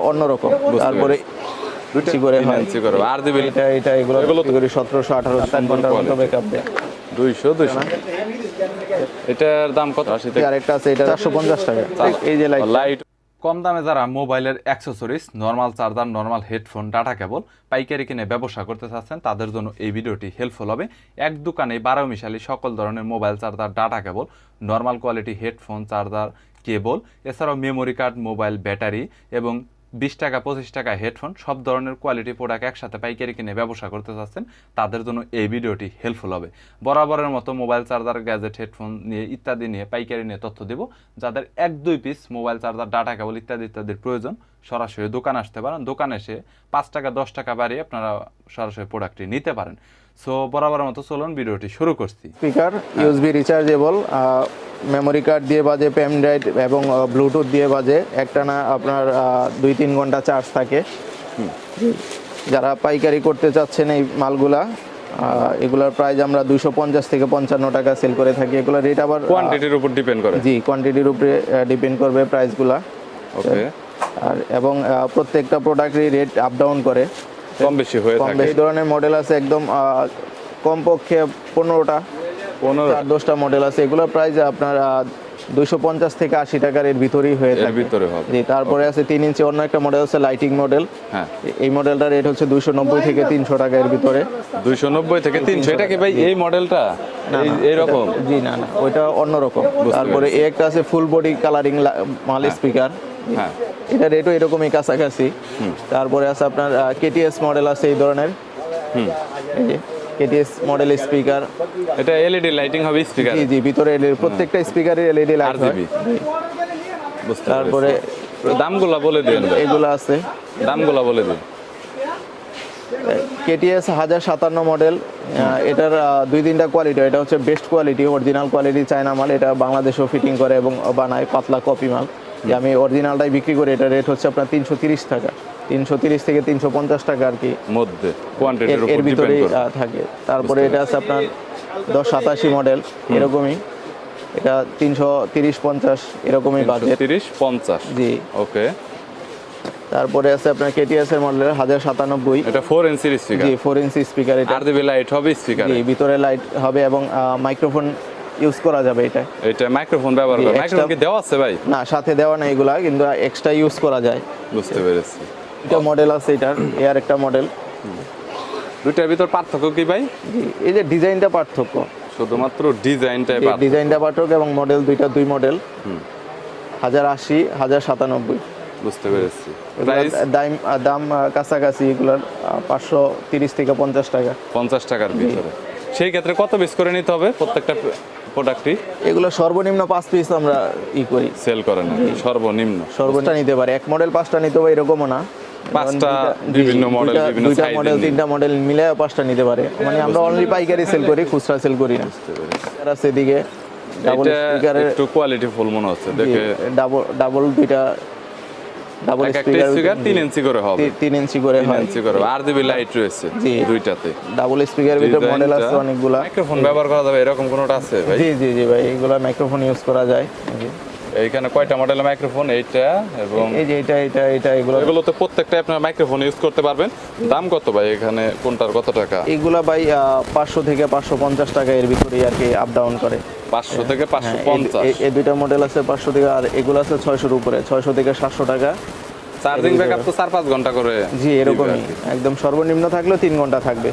অন্যরকম। তারপরে করে হয়? আর দিবেন? এটা এটা এগুলো এগুলো তো- এগুলো সতেরোশো আঠারোশো তিন ঘণ্টার মতো ব্যাকআপ দেয়। দুইশো দুইশো। এটার দাম কত? আরেকটা আছে এটা চারশো পঞ্চাশ টাকা। এই যে লাইট লাইট কম দামে যারা মোবাইলের accessories normal charger normal headphone data cable পাইকারি কিনে ব্যবসা করতে চাচ্ছেন তাদের জন্য এই ভিডিওটি হেল্পফুল হবে। এক দোকানে বারো মিশালি সকল ধরনের mobile charger data cable normal quality headphone charger cable এছাড়াও মেমোরি কার্ড মোবাইল ব্যাটারি এবং বিশ টাকা, পঁচিশ টাকা হেডফোন সব ধরনের কোয়ালিটি প্রোডাক্ট একসাথে পাইকারি কিনে ব্যবসা করতে চাচ্ছেন, তাদের জন্য এই ভিডিওটি হেল্পফুল হবে। বরাবরের মতো মোবাইল চার্জার গ্যাজেট হেডফোন নিয়ে ইত্যাদি নিয়ে পাইকারি নিয়ে তথ্য দেব। যাদের এক, দুই piece mobile charger data cable ইত্যাদি, ইত্যাদির প্রয়োজন, সরাসরি দোকান আসতে পারেন। দোকানে এসে পাঁচ টাকা, দশ টাকা বাড়িয়ে আপনারা সরাসরি প্রোডাক্টটি নিতে পারেন। সো বরাবরের মতো চলুন ভিডিওটি শুরু করছি। Speaker USB rechargeable memory card দিয়ে বাজে পেন ড্রাইভ এবং ব্লুটুথ দিয়ে বাজে। একটা না আপনার দুই তিন ঘণ্টা চার্জ থাকে। যারা পাইকারি করতে চাচ্ছেন এই মালগুলা এগুলার প্রাইস আমরা দুশো পঞ্চাশ থেকে পঞ্চান্ন টাকা সেল করে থাকি। এগুলোর রেট আবার কোয়ান্টিটির উপর ডিপেন্ড করে। জি কোয়ান্টিটির উপরে ডিপেন্ড করবে প্রাইসগুলা ওকে আর এবং প্রত্যেকটা প্রোডাক্টেরই রেট আপ ডাউন করে। কম বেশি হয়ে থাকে। বেশি ধরনের মডেল আছে একদম কমপক্ষে পনেরোটা পনেরো চার দশটা মডেল আছে। এগুলোর প্রাইস আপনার দুইশো পঞ্চাশ থেকে আশি টাকার এর ভিতরেই হয়ে থাকে। ভিতরে হবে। জি তারপরে আছে তিন ইঞ্চি অন্য একটা মডেল আছে লাইটিং মডেল হ্যাঁ। এই মডেলটার রেট হচ্ছে দুইশো নব্বই থেকে তিনশো টাকা এর ভিতরে। দুইশো নব্বই থেকে তিনশো। এটা কি ভাই এই মডেলটা এই- এইরকম জি না না ওইটা অন্যরকম। তারপরে এই একটা আছে ফুল বডি কালারিং মাল স্পিকার হ্যাঁ। এটা রেটও এরকমই কাছাকাছি। তারপরে আছে আপনার কেটিএস মডেল আছে এই ধরনের। হুম। কেটিএস মডেল স্পিকার এটা এলইডি লাইটিং হবে স্পিকার জি জি ভিতরে LED প্রত্যেকটা স্পিকারে এলইডি লাইট তারপরে তারপরে দামগুলা বলে দিন এগুলো আছে। দামগুলা বলে দিন কেটিএস হাজার সাতান্ন মডেল এটার দুই তিনটা কোয়ালিটি এটা হচ্ছে best quality original quality China মাল। এটা বাংলাদেশেও ফিটিং করে এবং বানায় পাতলা কপি মাল। যে আমি অরিজিনালটাই বিক্রি করি এটা রেট হচ্ছে আপনার তিনশো তিরিশ টাকা। তিনশো তিরিশ থেকে তিনশো পঞ্চাশ টাকা আর কি। মধ্যে এর ভিতরেই থাকে। তারপরে এটা আছে আপনার দশ সাতাশি মডেল এরকমই। এটা তিনশো তিরিশ পঞ্চাশ এরকমই বাজেট তিরিশ পঞ্চাশ। জি। ওকে। তারপরে আছে আপনার কেটিএস এর মডেল হাজার সাতানব্বই। এটা ফোর ইঞ্চির স্পিকার জি ফোর ইঞ্চি স্পিকার এটা। আর লাইট হবে স্পিকার ভিতরে লাইট হবে এবং মাইক্রোফোন ইউজ করা যাবে এটা এটা মাইক্রোফোন ব্যবহার করে। মাইক্রোফোন কি দেওয়া আছে ভাই? না সাথে দেওয়া নাই এগুলা কিন্তু এক্সট্রা ইউজ করা যায়। বুঝতে পেরেছি। এটা মডেল আছে এটার এর একটা মডেল দুইটার ভিতর পার্থক্য কি ভাই? এই যে ডিজাইনটা পার্থক্য। শুধুমাত্র ডিজাইনটাই পার্থক্য। ডিজাইনটা পার্থক্য এবং মডেল দুইটা দুই মডেল হাজার আশি হাজার সাতানব্বই। বুঝতে পেরেছি। দাম দাম কাছাকাছি এগুলোর পাঁচশো তিরিশ থেকে পঞ্চাশ টাকা। পঞ্চাশ টাকার ভিতরে। সেই ক্ষেত্রে কত পিস করে নিতে হবে? প্রত্যেকটা প্রোডাক্টই এগুলো সর্বনিম্ন পাঁচ পিস আমরা ই করি। সেল করে না। সর্বনিম্ন। সর্বনিম্ন। নিতে পারে। এক মডেল পাঁচটা নিতে পারে এরকমও না। পাঁচটা বিভিন্ন মডেল বিভিন্ন দুইটা মডেল তিনটা মডেল মিলে পাঁচটা নিতে পারে। মানে আমরা অনলি পাইকারি সেল করি খুচরা সেল করি না। আর আছে এদিকে ডাবল এটা স্পিকারের একটু কোয়ালিটি ফুল মনে হচ্ছে। দেখে ডাবল ডাবল দুইটা ডাবল স্পিকার 3 ইঞ্চি করে হবে। তিন ইঞ্চি করে হয়। ইঞ্চি করে আর জিবি লাইট রয়েছে জি। দুইটাতে। ডাবল স্পিকারের ভিতরে মডেল আছে অনেকগুলা। মাইক্রোফোন ব্যবহার করা যাবে এরকম কোনোটা আছে ভাই? জি জি জি ভাই এগুলা মাইক্রোফোন ইউজ করা যায়। এইখানে কয়টা মডেলের মাইক্রোফোন এইটা এবং এই যে এটা এটা এটা এগুলো এগুলোতে প্রত্যেকটা আপনার মাইক্রোফোন ইউজ করতে পারবেন। দাম কত ভাই এখানে? কোনটার কত টাকা? এগুলা ভাই পাঁচশো থেকে পাঁচশো পঞ্চাশ টাকা এর ভিতরেই আর কি আপ ডাউন করে। পাঁচশো থেকে পাঁচশো হ্যাঁ, পঞ্চাশ। এই- দুইটা মডেল আছে পাঁচশো থেকে আর এগুলো আছে ছয়শোর উপরে ছয়শো থেকে সাতশো টাকা। চার্জিং ব্যাকআপ তো চার পাঁচ ঘণ্টা করে জি এরকমই। একদম সর্বনিম্ন থাকলেও তিন ঘণ্টা থাকবে।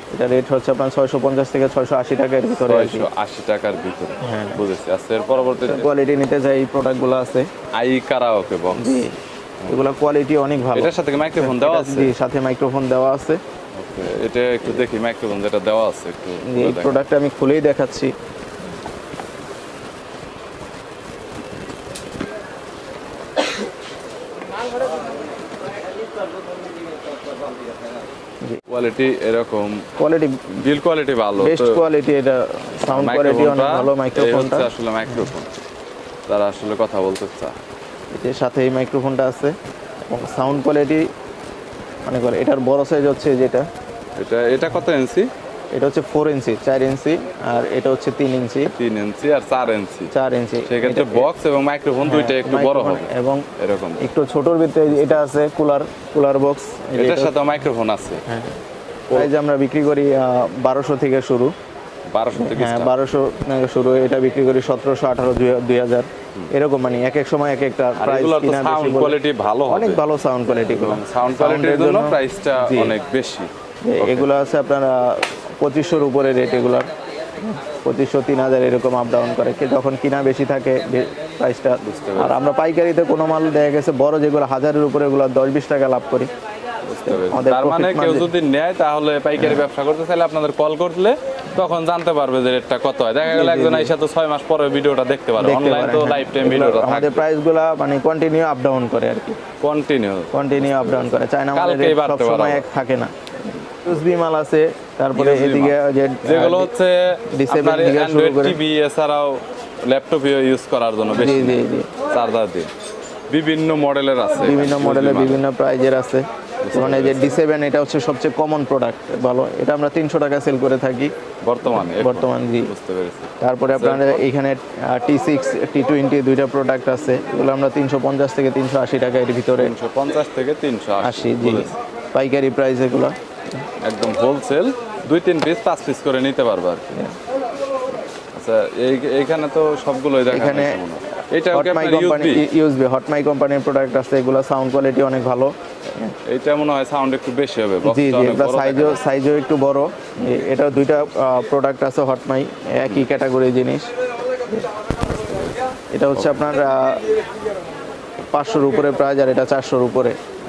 এটা রেট হচ্ছে আপনার ছয়শো পঞ্চাশ থেকে ছয়শো আশি টাকার ভিতরে আর কি। ছয়শো আশি টাকার ভিতরে। হ্যাঁ। বুঝেছি। আচ্ছা এর পরবর্তীতে? কোয়ালিটি নিতে চাই এই প্রোডাক্টগুলো আছে। আই কারাওকে বক্স জি। এগুলো কোয়ালিটি অনেক ভালো। এটার সাথে মাইক্রোফোন দেওয়া আছে? জি সাথে মাইক্রোফোন দেওয়া আছে। এটা একটু দেখি মাইক্রোফোন যেটা দেওয়া আছে একটু এই প্রোডাক্টটা প্রোডাক্ট আমি খুলেই দেখাচ্ছি। কোয়ালিটি এরকম। কোয়ালিটি বিল কোয়ালিটি ভালো বেস্ট কোয়ালিটি এটা সাউন্ড কোয়ালিটি অনেক ভালো মাইক্রোফোনটা আসলে মাইক্রোফোন তারা আসলে কথা বলতে চায় এর সাথে এই মাইক্রোফোনটা আছে। এবং সাউন্ড কোয়ালিটি মানে করে এটার বড় সাইজ হচ্ছে যেটা। এটা এটা কত ইঞ্চি এটা হচ্ছে ফোর ইঞ্চি চার ইঞ্চি আর এটা হচ্ছে তিন ইঞ্চি তিন ইঞ্চি আর চার ইঞ্চি চার ইঞ্চি সেক্ষেত্রে বক্স এবং মাইক্রোফোন দুইটা একটু বড় হবে। এবং এরকম। একটু ছোটর ভিতরে এটা আছে কুলার কুলার বক্স এটার সাথে মাইক্রোফোন আছে। হ্যাঁ। প্রাইস আমরা বিক্রি করি বারোশো থেকে শুরু। বারোশো থেকে হ্যাঁ বারোশো থেকে শুরু এটা বিক্রি করি সতেরোশো আঠারো দুই হাজার। এরকম মানে এক এক সময় এক একটা প্রাইস সাউন্ড কোয়ালিটি ভালো হবে। অনেক ভালো সাউন্ড কোয়ালিটি সাউন্ড কোয়ালিটির জন্য প্রাইসটা অনেক বেশি। এগুলো আছে আপনার পঁচিশশোর উপরে রেট এগুলার। পঁচিশশো তিন হাজার এরকম আপ ডাউন করে। যখন কিনা বেশি থাকে প্রাইসটা আর আমরা পাইকারিতে কোনো মাল দেখা গেছে বড় যেগুলো হাজারের উপরে এগুলো দশ বিশ টাকা লাভ করি। তার মানে কেউ যদি নেয় তাহলে পাইকারি ব্যবসা করতে চাইলে আপনাদের কল করলে তখন জানতে পারবে যে রেটটা কত হয়। দেখা গেল একজন তো মাস পরে ভিডিওটা দেখতে পারবে অনলাইন তো হ্যাঁ। লাইফ টাইম ভিডিওটা আমাদের প্রাইসগুলো মানে কন্টিনিউ আপ ডাউন করে আর কি। কন্টিনিউ কন্টিনিউ আপ ডাউন করে। চায়না মালের কালকেই সব সময় এক থাকে না। ইউএসবি মাল আছে তারপরে এদিকে যে যেগুলো হচ্ছে D7 আপনার থেকে শুরু করে- টিভি এছাড়াও ল্যাপটপে ইউজ করার জন্য বেশি। জি জি চার্জার দিয়ে। বিভিন্ন মডেলের আছে। বিভিন্ন মডেলের বিভিন্ন প্রাইজের আছে। মানে যে ডি সেভেন এটা হচ্ছে সবচেয়ে কমন প্রোডাক্ট ভালো। এটা আমরা তিনশো টাকা সেল করে থাকি। বর্তমানে। বর্তমান জি। বুঝতে পেরেছি। তারপরে আপনার এখানে টি সিক্স টি টোয়েন্টি দুইটা প্রোডাক্ট আছে। এগুলো আমরা তিনশো পঞ্চাশ থেকে তিনশো আশি টাকা এর ভিতরে। তিনশো পঞ্চাশ থেকে তিনশো আশি জি। পাইকারি প্রাইস এগুলো। একদম হোলসেল দুই তিন পিস পাঁচ পিস করে নিতে পারবে আর কি। আচ্ছা এই এইখানে তো সবগুলোই দেখা এখানে এটা হট হটমাই কোম্পানি ইউএসবি ইউএসবি হটমাই কোম্পানির প্রোডাক্ট আছে এগুলো সাউন্ড কোয়ালিটি অনেক ভালো। এটা মনে হয় সাউন্ড একটু বেশি হবে জি জি এটা সাইজও সাইজও একটু বড়। এটা দুইটা প্রোডাক্ট আছে হটমাই একই ক্যাটাগরি জিনিস। এটা হচ্ছে আপনার পাঁচশোর উপরে প্রাইস আর এটা চারশোর উপরে।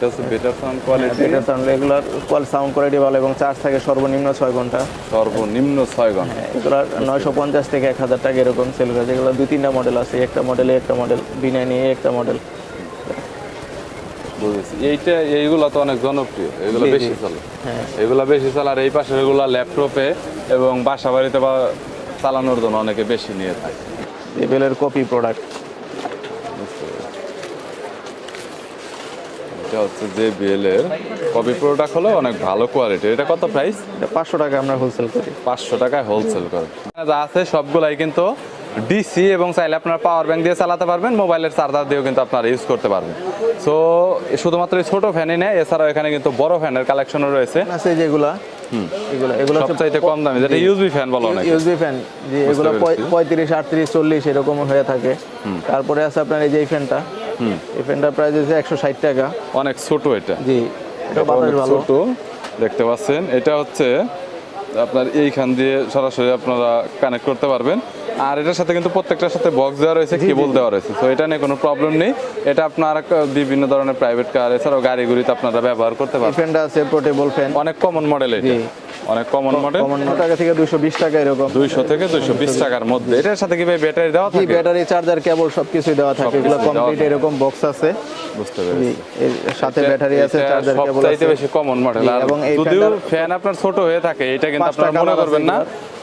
এটা হচ্ছে বেটার সাউন্ড কোয়ালিটি এটা সাউন্ড এগুলার কোয়াল সাউন্ড কোয়ালিটি ভালো এবং চার্জ থাকে সর্বনিম্ন ছয় ঘণ্টা। সর্বনিম্ন ছয় ঘণ্টা। হ্যাঁ নয়শো পঞ্চাশ থেকে এক হাজার টাকা এরকম সেল করেছে এগুলো দুই তিনটা মডেল আছে একটা মডেলে একটা মডেল বিনা নিয়ে একটা মডেল বুঝেছি। এইটা এইগুলো তো অনেক জনপ্রিয়। এগুলো। বেশি চলে। হ্যাঁ। এগুলো বেশি চলে আর এই এগুলো ল্যাপটপে এবং বাসা বাড়িতে বা চালানোর জন্য অনেকে বেশি নিয়ে থাকে। জেবিএলের কপি প্রোডাক্ট বুঝতে পেরেছি। এটা হচ্ছে যে বিএল এর কপি প্রোডাক্ট হলো অনেক ভালো কোয়ালিটি এটা কত প্রাইস এটা পাঁচশো টাকা আমরা হোলসেল করি। পাঁচশো টাকায় হোলসেল করে। যা আছে সবগুলাই কিন্তু ডিসি এবং চাইলে আপনার পাওয়ার ব্যাংক দিয়ে চালাতে পারবেন মোবাইলের চার্জার দিয়েও কিন্তু আপনারা ইউজ করতে পারবেন। সো শুধুমাত্র এই ছোট ফ্যানই নেই এছাড়াও এখানে কিন্তু বড় ফ্যানের কালেকশনও রয়েছে। আছে যেগুলা কম দামি যেটা ইউজবি ফ্যান বলো ফ্যান এগুলো পঁয়ত্রিশ আটত্রিশ চল্লিশ এরকম হয়ে থাকে। তারপরে আছে আপনার এই যে ফ্যানটা এই ফ্যানটার প্রাইস হচ্ছে একশো ষাট টাকা। অনেক ছোট এটা। জি এটা বাতাস ভালো। ছোট দেখতে পাচ্ছেন। এটা হচ্ছে আপনার এইখান দিয়ে সরাসরি আপনারা কানেক্ট করতে পারবেন। আর এটার সাথে কিন্তু প্রত্যেকটার সাথে বক্স দেওয়া রয়েছে কেবল দেওয়া রয়েছে। তো এটা নিয়ে কোনো প্রবলেম নেই। এটা আপনার বিভিন্ন ধরনের প্রাইভেট কার এছাড়াও গাড়িগুলিতে আপনারা ব্যবহার করতে পারেন ফ্যানটা আছে পোর্টেবল ফ্যান অনেক কমন মডেল এটা। অনেক কমন মডেল কমন টাকা থেকে দুশো বিশ টাকা এরকম। দুইশো থেকে দুইশো বিশ টাকার মধ্যে। এটার সাথে কি ভাই ব্যাটারি দেওয়া থাকে? ব্যাটারি চার্জার কেবল সবকিছু দেওয়া থাকে। এগুলো কমপ্লিট এরকম বক্স আছে। বুঝতে পেরেছি। এর সাথে ব্যাটারি আছে চার্জার কেবল সবচাইতে আছে। বেশি কমন মডেল আর যদিও ফ্যান আপনার ছোট হয়ে থাকে এটা কিন্তু আপনারা মনে করবেন না।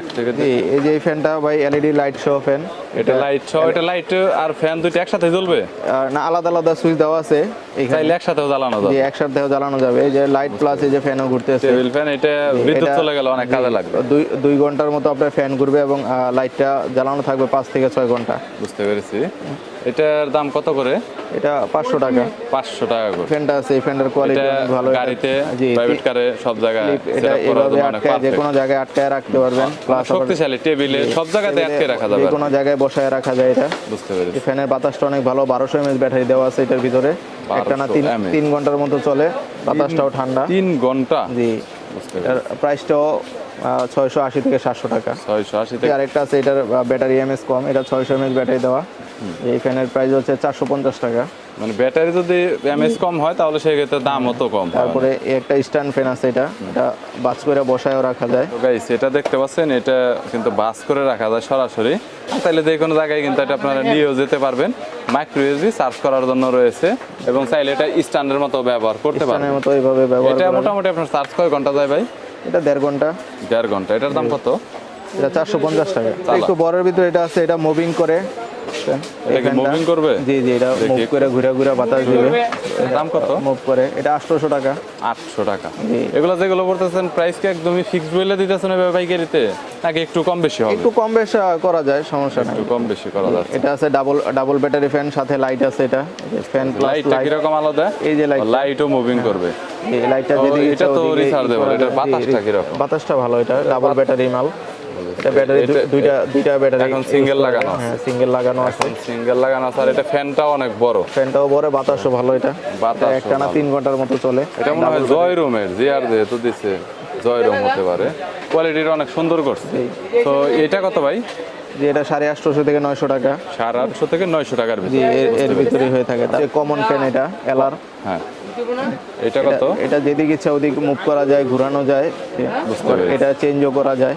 এক থেকে এই যে ফ্যানটা ভাই এলইডি লাইট সহ ফ্যান এটা লাইট সহ এটা লাইট আর ফ্যান দুইটা একসাথে জ্বলবে? না আলাদা আলাদা সুইচ দেওয়া আছে চাইলে একসাথেও জ্বালানো যাবে। একসাথে জ্বালানো যাবে। এই যে লাইট প্লাস এই যে ফ্যানও ঘুরতেছে। টেবিল ফ্যান এটা বিদ্যুৎ চলে গেলে অনেক কাজে লাগবে। দুই দুই ঘণ্টার মতো আপনার ফ্যান ঘুরবে এবং লাইটটা জ্বালানো থাকবে পাঁচ থেকে ছয় ঘণ্টা। বুঝতে পেরেছি। এটার দাম কত করে? এটা পাঁচশো টাকা। পাঁচশো টাকা করে। ফ্যানটা আছে এই ফ্যানটার কোয়ালিটি অনেক ভালো। গাড়িতে প্রাইভেট কারে সব জায়গায় এটা এভাবে আটকায় যে কোনো জায়গায় আটকায় রাখতে পারবেন প্লাস শক্তিশালী টেবিলে সব জায়গাতে আটকে রাখা যাবে। কোনো জায়গায় বসায় রাখা যায় এটা। বুঝতে পেরেছি। ফ্যানের বাতাসটা অনেক ভালো 1200 এমএস ব্যাটারি দেওয়া আছে এটার ভিতরে। একটা না 1200 তিন তিন ঘণ্টার মতো চলে বাতাসটাও ঠান্ডা। তিন ঘণ্টা? জি। এর প্রাইসটাও ছয়শো আশি থেকে সাতশো টাকা। ছয়শো আশি থেকে আরেকটা আছে এটার ব্যাটারি এমএস কম এটা ছয়শো এমএস ব্যাটারি দেওয়া। এই ফ্যানের প্রাইস হচ্ছে চারশো পঞ্চাশ টাকা। মানে ব্যাটারি যদি এমএস কম হয় তাহলে সেক্ষেত্রে দামও তো কম তারপরে একটা স্ট্যান্ড ফ্যান আছে এটা। এটা বাস করে বসায়ও রাখা যায়। তো গাইস এটা দেখতে পাচ্ছেন এটা কিন্তু বাস করে রাখা যায় সরাসরি। তাহলে যে কোনো জায়গায় কিন্তু এটা আপনারা নিয়েও যেতে পারবেন। মাইক্রো ইউএসবি চার্জ করার জন্য রয়েছে এবং চাইলে এটা স্ট্যান্ডের মতো ব্যবহার করতে পারবেন। স্ট্যান্ডের মতো এইভাবে ব্যবহার এটা মোটামুটি আপনার চার্জ কয় ঘণ্টা যায় ভাই? এটা দেড় ঘণ্টা। দেড় ঘণ্টা। এটার দাম কত? এটা চারশো পঞ্চাশ টাকা। একটু বড়ের ভিতরে এটা আছে এটা মুভিং করে। এটা কি মুভিং করবে? জি জি এটা মুভ করে ঘুরে ঘুরে বাতাস দিবে। দাম কত? মুভ করে। এটা আটশোশো টাকা। আটশো টাকা। এগুলো যেগুলো বলতেছেন প্রাইস কি একদমই ফিক্সড বলে দিতেছেন এভাবে পাইকারিতে? নাকি একটু কম বেশি হবে? একটু কম বেশ করা যায় সমস্যা নাই। একটু কম বেশি করা যাচ্ছে এটা আছে ডাবল ডাবল ব্যাটারি ফ্যান সাথে লাইট আছে এটা। ফ্যান প্লাস লাইটটা আলাদা? এই যে লাইট লাইটও মুভিং করবে। এই লাইটটা তো এটা তো ওদিকে ই rechargeable, করা এটার যায়, বাতাসটা জি, কীরকম? বাতাসটা ভালো এটা ডাবল ব্যাটারি মাল। এটা ব্যাটারি দুইটা দুইটা ব্যাটারি এখন single লাগানো আছে। হ্যাঁ সিঙ্গেল লাগানো আছে। সিঙ্গেল লাগানো আছে। আর এটা ফ্যানটাও অনেক বড়। ফ্যানটাও বড় বাতাসও ভালো এটা। বাতাসও এটা একটানা ভালো। তিন ঘণ্টার মতো চলে। এটা মনে হয় জয় রুমের জিআর যেহেতু দিছে জয় রুম হতে পারে। কোয়ালিটিটা অনেক সুন্দর করছে। তো এটা কত ভাই? যে এটা সাড়ে আটশোশো থেকে নয়শো টাকা। সাড়ে আটশো থেকে নয়শো টাকার এর ভিতরে হয়ে থাকে। যে কমন ফ্যান এটা এলার হ্যাঁ। এটা কত? এটা যেদিকে ইচ্ছা ওদিকে মুভ করা যায় ঘোরানো যায়। এটা চেঞ্জও করা যায়।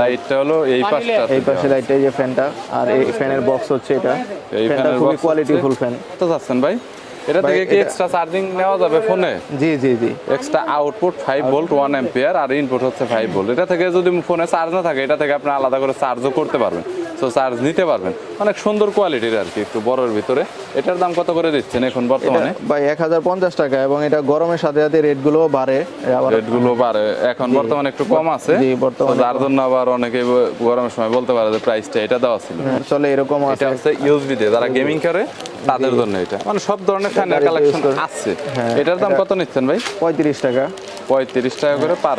লাইটটা হলো এই পাশটা এই পাশে লাইটটা এই যে ফ্যানটা আর এই ফ্যানের বক্স হচ্ছে এটা। এই ফ্যানটা ফ্যানের খুবই কোয়ালিটিফুল ফ্যান তো যাচ্ছেন ভাই? এটা থেকে কি এক্সট্রা চার্জিং নেওয়া যাবে ফোনে জি জি জি। Extra output five volt one ampere আর ইনপুট হচ্ছে ফাইভ ভোল্ট এটা থেকে যদি ফোনে চার্জ না থাকে এটা থেকে আপনি আলাদা করে চার্জও করতে পারবেন। সো চার্জ নিতে পারবেন। অনেক সুন্দর কোয়ালিটির আর কি একটু বড়ের ভিতরে। এটার দাম কত করে দিচ্ছেন এখন বর্তমানে? ভাই এক হাজার পঞ্চাশ টাকা এবং এটা গরমের সাথে সাথে রেটগুলো বাড়ে। আবার রেটগুলো বাড়ে। এখন বর্তমানে একটু কম আছে। জি, বর্তমানে যার জন্য আবার অনেকে গরমের সময় বলতে পারে যে প্রাইসটা এটা দেওয়া ছিল। হ্যাঁ, চলে এরকম আছে। এটা হচ্ছে ইউএসবি দিয়ে। যারা গেমিং করে তাদের জন্য এটা। মানে সব ধরনের ফ্যানের কালেকশন আছে। হ্যাঁ, এটার দাম কত নিচ্ছেন ভাই? পঁয়ত্রিশ টাকা। পঁয়ত্রিশ টাকা করে পার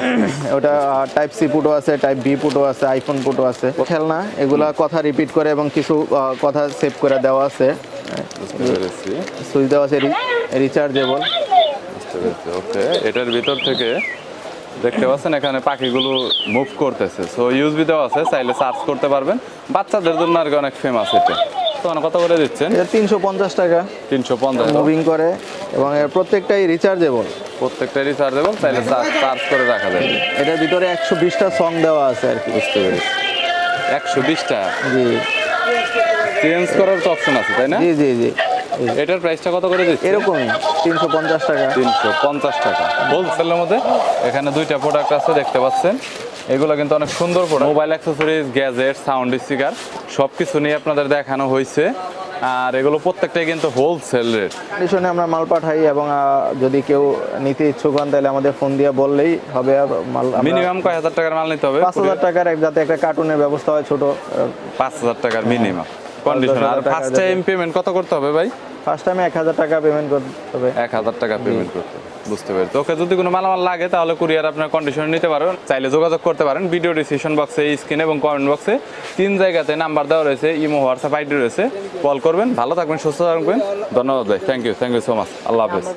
ওটা টাইপ সি পুটো আছে টাইপ বি পুটো আছে আইফোন পুটো আছে। খেলনা এগুলা কথা রিপিট করে এবং কিছু কথা সেভ করে দেওয়া আছে। সুইচ দেওয়া আছে রিচার্জেবল ওকে এটার ভিতর থেকে দেখতে পাচ্ছেন এখানে পাখিগুলো মুভ করতেছে। সো ইউএসবি দেওয়া আছে চাইলে চার্জ করতে পারবেন। বাচ্চাদের জন্য আর কি অনেক ফেমাস এটা। তো মানে কত করে দিচ্ছেন? এটা তিনশো পঞ্চাশ টাকা। তিনশো পঞ্চাশ। মুভিং করে এবং এর প্রত্যেকটাই রিচার্জেবল প্রত্যেকটা রিচার্জেবল চার্জ করে রাখা যাবে এটার ভিতরে একশো বিশটা সং দেওয়া আছে আর কি। বুঝতে পেরেছি। একশো বিশটা। জি চেঞ্জ করার তো অপশন আছে তাই না? জি জি জি। এটার প্রাইসটা কত করে দিচ্ছে? এরকমই তিনশো পঞ্চাশ টাকা। তিনশো পঞ্চাশ টাকা। হোলসেলের মধ্যে? এখানে দুইটা প্রোডাক্ট আছে দেখতে পাচ্ছেন। এগুলো কিন্তু অনেক সুন্দর product mobile accessories gadget sound speaker সব কিছু নিয়ে আপনাদের দেখানো হয়েছে। আর এগুলো প্রত্যেকটাই কিন্তু হোলসেল রেট কন্ডিশনে আমরা মাল পাঠাই এবং যদি কেউ নিতে ইচ্ছুক হন তাহলে আমাদের ফোন দিয়ে বললেই হবে। আর মাল মিনিমাম কয় হাজার টাকার মাল নিতে হবে? পাঁচ হাজার টাকার এক যাতে একটা কার্টুনের ব্যবস্থা হয় ছোট পাঁচ হাজার টাকার মিনিমাম কন্ডিশন আর ফার্স্ট টাইম পেমেন্ট কত করতে হবে ভাই? ফার্স্ট টাইমে এক হাজার টাকা পেমেন্ট করতে হবে। এক হাজার টাকা পেমেন্ট করতে হবে। বুঝতে পেরেছি। ওকে যদি কোনো মালামাল লাগে তাহলে কুরিয়ার আপনার কন্ডিশন নিতে পারেন চাইলে যোগাযোগ করতে পারেন। ভিডিও ডিসক্রিপশন বক্সে স্ক্রিন এবং কমেন্ট বক্সে তিন জায়গাতে নাম্বার দেওয়া রয়েছে ইমো হোয়াটসঅ্যাপ আইডি রয়েছে। কল করবেন। ভালো থাকবেন সুস্থ থাকবেন। ধন্যবাদ ভাই। Thank you thank you so much আল্লাহ হাফেজ।